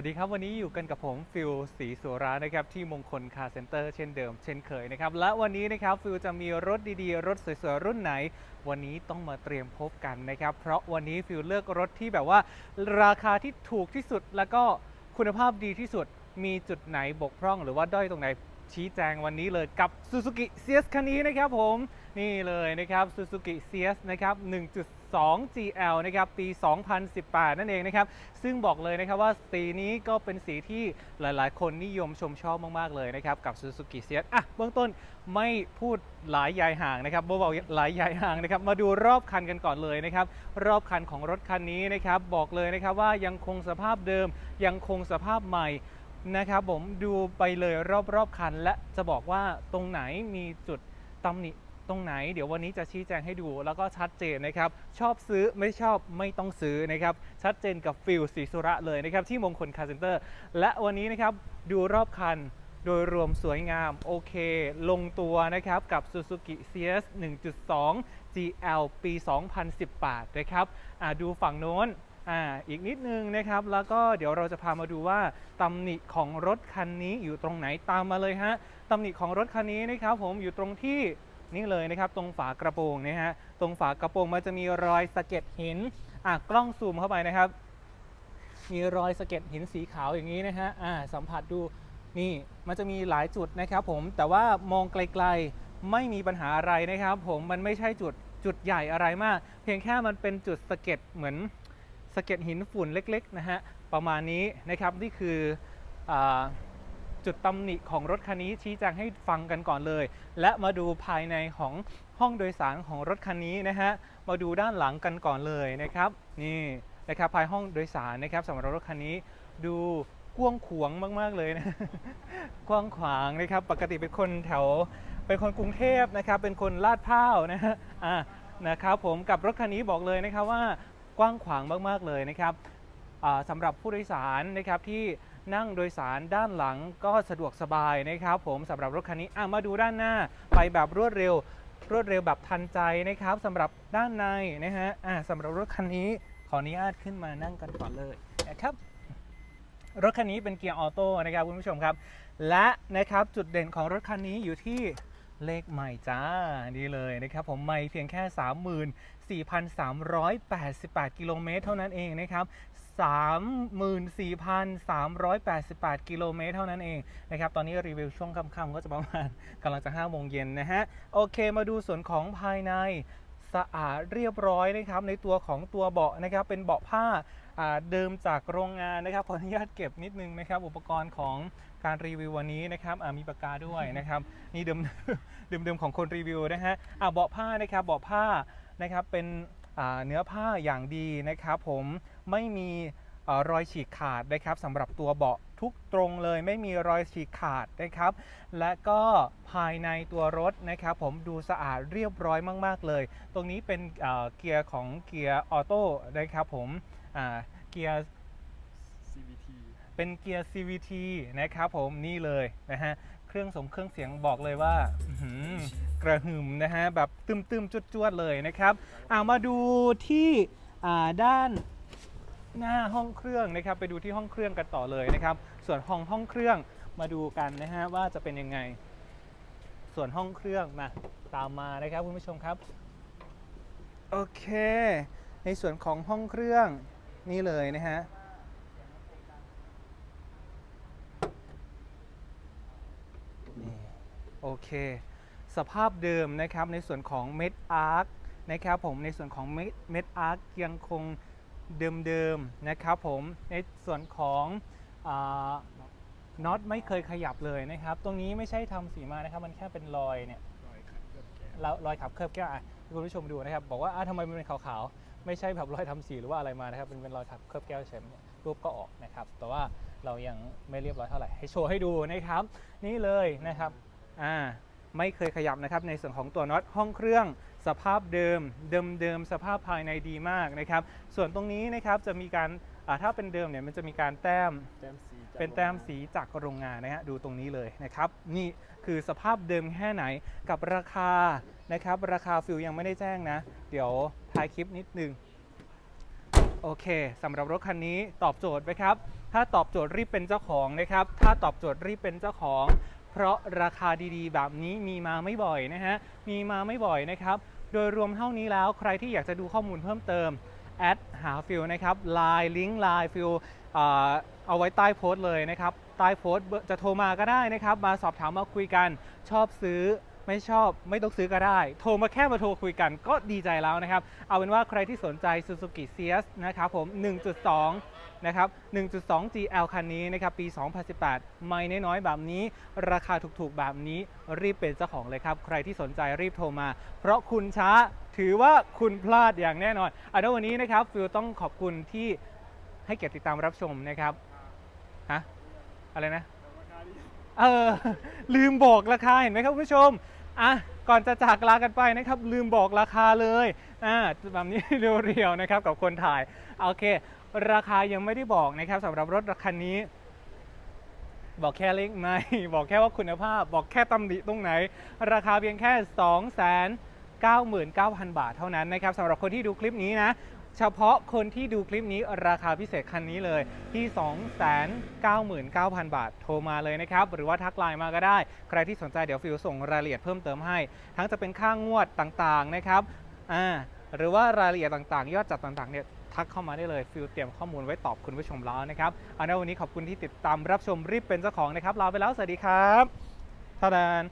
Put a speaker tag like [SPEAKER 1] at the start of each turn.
[SPEAKER 1] วัสดีครับวันนี้อยู่กันกับผมฟิลสีสุรานะครับที่มงคลคาร์เซ็นเตอร์เช่นเดิมเช่นเคยนะครับและวันนี้นะครับฟิลจะมีรถดีๆ รถสวยๆรุ่นไหน วันนี้ต้องมาเตรียมพบกันนะครับ เพราะวันนี้ฟิลเลือกรถที่แบบว่าราคาที่ถูกที่สุดแล้วก็คุณภาพดีที่สุดมีจุดไหนบกพร่อง หรือว่าด้อยตรงไหน ชี้แจงวันนี้เลยกับ Suzuki CS คันนี้นะครับผมนี่เลยนะครับ Suzuki CS นะครับ 1.2 GL นะครับปี 2018 นั่นเองนะครับ ซึ่งบอกเลยนะครับว่าสีนี้ก็เป็นสีที่หลายๆ คนนิยมชมชอบมาก ๆ เลยนะครับ กับ Suzuki CS อะเบื้องต้นไม่พูดหลายยายห่างนะครับบอกหลายยายห่างนะครับ มาดูรอบคันกันก่อนเลยนะครับ รอบคันของรถคันนี้นะครับ บอกเลยนะครับว่ายังคงสภาพเดิมยังคงสภาพใหม่ นะครับผมดูไปเลยรอบๆคัน และจะบอกว่าตรงไหนมีจุดตำหนิตรงไหน เดี๋ยววันนี้จะชี้แจงให้ดูแล้วก็ชัดเจนนะครับ ชอบซื้อไม่ชอบไม่ต้องซื้อนะครับ ชัดเจนกับฟิลสีสุระเลยนะครับ ที่มงคลคาร์เซนเตอร์ และวันนี้นะครับดูรอบคันโดยรวมสวยงาม โอเค ลงตัวนะครับกับ Suzuki CS 1.2 GL ปี 2018 นะครับดูฝั่งโน้น อ่าอีกนิดนึงนะครับ แล้วก็เดี๋ยวเราจะพามาดูว่าตำหนิของรถคันนี้อยู่ตรงไหนตามมาเลยฮะตำหนิของรถคันนี้นะครับ ผมอยู่ตรงที่นี่เลยนะครับตรงฝากระโปรงนะฮะตรงฝากระโปรงมันจะมีรอยสะเก็ดหินอะกล้องซูมเข้าไปนะครับ มีรอยสะเก็ดหินสีขาวอย่างนี้นะฮะอ่าสัมผัสดูนี่มันจะมีหลายจุดนะครับ ผมแต่ว่ามองไกลๆไม่มีปัญหาอะไรนะครับ ผมมันไม่ใช่จุดจุดใหญ่อะไรมาก เพียงแค่มันเป็นจุดสะเก็ดเหมือนะเก็ดหินฝุ่นเล็กๆนะฮะประมาณนี้นะครับนี่คืออจุดตำหนิของรถคันนี้ชี้แจงให้ฟังกันก่อนเลย และมาดูภายในของห้องโดยสารของรถคันนี้นะฮะมาดูด้านหลังกันก่อนเลยนะครับนี่นะครับภายห้องโดยสารนะครับสำหรับรถคันนี้ดูกว้างขวางมาก ๆ เลยนะกว้างขวางนะครับ ปกติเป็นคนแถว เป็นคนกรุงเทพนะครับ เป็นคนลาดพร้าวนะฮะอ่านะครับผมกับรถคันนี้บอกเลยนะครับว่า กว้างขวางมากๆเลยนะครับสำหรับผู้โดยสารนะครับที่นั่งโดยสารด้านหลังก็สะดวกสบายนะครับ ผมสำหรับรถคันนี้มาดูด้านหน้าไปแบบรวดเร็ว รวดเร็วแบบทันใจนะครับสำหรับด้านในนะฮะะสำหรับรถคันนี้ขออนุญาตขึ้นมานั่งกันก่อนเลยนะครับรถคันนี้เป็นเกียร์ออโต้นะครับคุณผู้ชมครับ และนะครับจุดเด่นของรถคันนี้อยู่ที่ เลขใหม่จ้า นี่เลยนะครับผมไม่เพียงแค่ 34,388 กิโลเมตรเท่านั้นเองนะครับ34,388 กิโลเมตรเท่านั้นเองนะครับ ตอนนี้รีวิวช่วงค่ำๆก็จะประมาณกำลังจะ5โมงเย็นนะฮะ โอเคมาดูส่วนของภายในสะอาดเรียบร้อยนะครับ ในตัวของตัวเบาะนะครับ เป็นเบาะผ้าเดิมจากโรงงานนะครับขออนุญาตเก็บนิดนึงนะครับ อุปกรณ์ของ การรีวิววันนี้นะครับมีปากกาด้วยนะครับนี่เดิมเดิมๆของคนรีวิวนะฮะอ่าเบาะผ้านะครับเบาะผ้านะครับเป็นเนื้อผ้าอย่างดีนะครับผมไม่มีรอยฉีกขาดนะครับสำหรับตัวเบาะทุกตรงเลยไม่มีรอยฉีกขาดนะครับ และก็ภายในตัวรถนะครับ ผมดูสะอาดเรียบร้อยมาก ๆ เลย ตรงนี้เป็นเกียร์ของเกียร์ออโต้นะครับผมเกียร์
[SPEAKER 2] CVT
[SPEAKER 1] เป็นเกียร์ CVT นะครับผมนี่เลยนะฮะเครื่องสมเครื่องเสียงบอกเลยว่าหืกระหึ่มนะฮะแบบตึมๆจวดๆเลยนะครับเอามาดูที่ด้านหน้าห้องเครื่องนะครับ ไปดูที่ห้องเครื่องกันต่อเลยนะครับ ส่วนห้องห้องเครื่องมาดูกันนะฮะว่าจะเป็นยังไง ส่วนห้องเครื่องมาตามมานะครับคุณผู้ชมครับโอเค ในส่วนของห้องเครื่องนี่เลยนะฮะ นี่โอ เค สภาพเดิมนะครับในส่วนของเม็ดอาร์คนะครับผมในส่วนของเม็ดเม็ดอาร์คยังคงเดิมๆนะครับผมในส่วนของน็อตไม่เคยขยับเลยนะครับ ตรงนี้ไม่ใช่ทำสีมานะครับ มันแค่เป็นรอยเนี่ย
[SPEAKER 2] รอยขัดเกือบแก้ว
[SPEAKER 1] แล้วรอยขับเคลือบแก้วอะให้คุณผู้ชมดูนะครับ บอกว่าอะทำไมมันเป็นขาวๆ ไม่ใช่แบบรอยทำสีหรือว่าอะไรมานะครับ เป็นเป็นรอยขับเคลือบแก้วเฉยๆรูปก็ออกนะครับ แต่ว่าเรายังไม่เรียบร้อยเท่าไหร่ ให้โชว์ให้ดูนะครับ นี่เลยนะครับ อ่าไม่เคยขยับนะครับในส่วนของตัวน็อตห้องเครื่องสภาพเดิม เดิมเดิมสภาพภายในดีมากนะครับ ส่วนตรงนี้นะครับจะมีการอ่าถ้าเป็นเดิมเนี่ยมันจะมีการแต้ม
[SPEAKER 2] แต้มสีจาก
[SPEAKER 1] เป็นแต้มสีจากโรงงานนะฮะดูตรงนี้เลยนะครับ นี่คือสภาพเดิมแค่ไหนกับราคานะครับ ราคาฟิลยังไม่ได้แจ้งนะ เดี๋ยวท้ายคลิปนิดนึงโอเคสำหรับรถคันนี้ตอบโจทย์ไหมครับ ถ้าตอบโจทย์รีบเป็นเจ้าของนะครับ ถ้าตอบโจทย์รีบเป็นเจ้าของเพ ราะราคาดีๆ แบบนี้มีมาไม่บ่อยนะฮะ มีมาไม่บ่อยนะครับ โดยรวมเท่านี้แล้วใครที่อยากจะดูข้อมูลเพิ่มเติมแอดหาฟิลนะครับไลน์ลิงก์ไลน์ฟิลเอาไว้ใต้โพสต์เลยนะครับ ใต้โพสต์จะโทรมาก็ได้นะครับ มาสอบถามมาคุยกันชอบซื้อ ไม่ชอบไม่ต้องซื้อก็ได้ โทรมาแค่มาโทรคุยกันก็ดีใจแล้วนะครับ เอาเป็นว่าใครที่สนใจ Suzuki CS นะครับผม 1.2 นะครับ 1.2 GL คันนี้นะครับ ปี 2018 ไม่น้อยๆ แบบนี้ ราคาถูกๆ แบบนี้รีบเป็นเจ้าของเลยครับ ใครที่สนใจรีบโทรมา เพราะคุณช้าถือว่าคุณพลาดอย่างแน่นอนอันนั้นวันนี้นะครับฟิลต้องขอบคุณที่ให้เกียรติติดตามรับชมนะครับฮะอะไรนะเออลืมบอกราคาเห็นไหมครับคุณผู้ชม อะก่อนจะจากลากันไปนะครับลืมบอกราคาเลยอ่าแบบนี้เรียวๆนะครับกับคนถ่ายโอเค ราคายังไม่ได้บอกนะครับสำหรับรถคันนี้ บอกแค่เล็กไหมบอกแค่ว่าคุณภาพ บอกแค่ตำหนิตรงไหน ราคาเพียงแค่2 9 9 0 0 0 บาทเท่านั้นนะครับสำหรับคนที่ดูคลิปนี้นะ เฉพาะคนที่ดูคลิปนี้ราคาพิเศษคันนี้เลยที่ 299,000 บาทโทรมาเลยนะครับ หรือว่าทักไลน์มาก็ได้ ใครที่สนใจเดี๋ยวฟิวส่งรายละเอียดเพิ่มเติมให้ ทั้งจะเป็นค่างวดต่างๆนะครับอ่าหรือว่ารายละเอียดต่างๆ ยอดจัดต่างๆเนี่ยทักเข้ามาได้เลยฟิวเตรียมข้อมูลไว้ตอบคุณผู้ชมแล้วนะครับเอาในวันนี้ขอบคุณที่ติดตามรับชมรีบเป็นเจ้าของนะครับลาไปแล้วสวัสดีครับทาดาน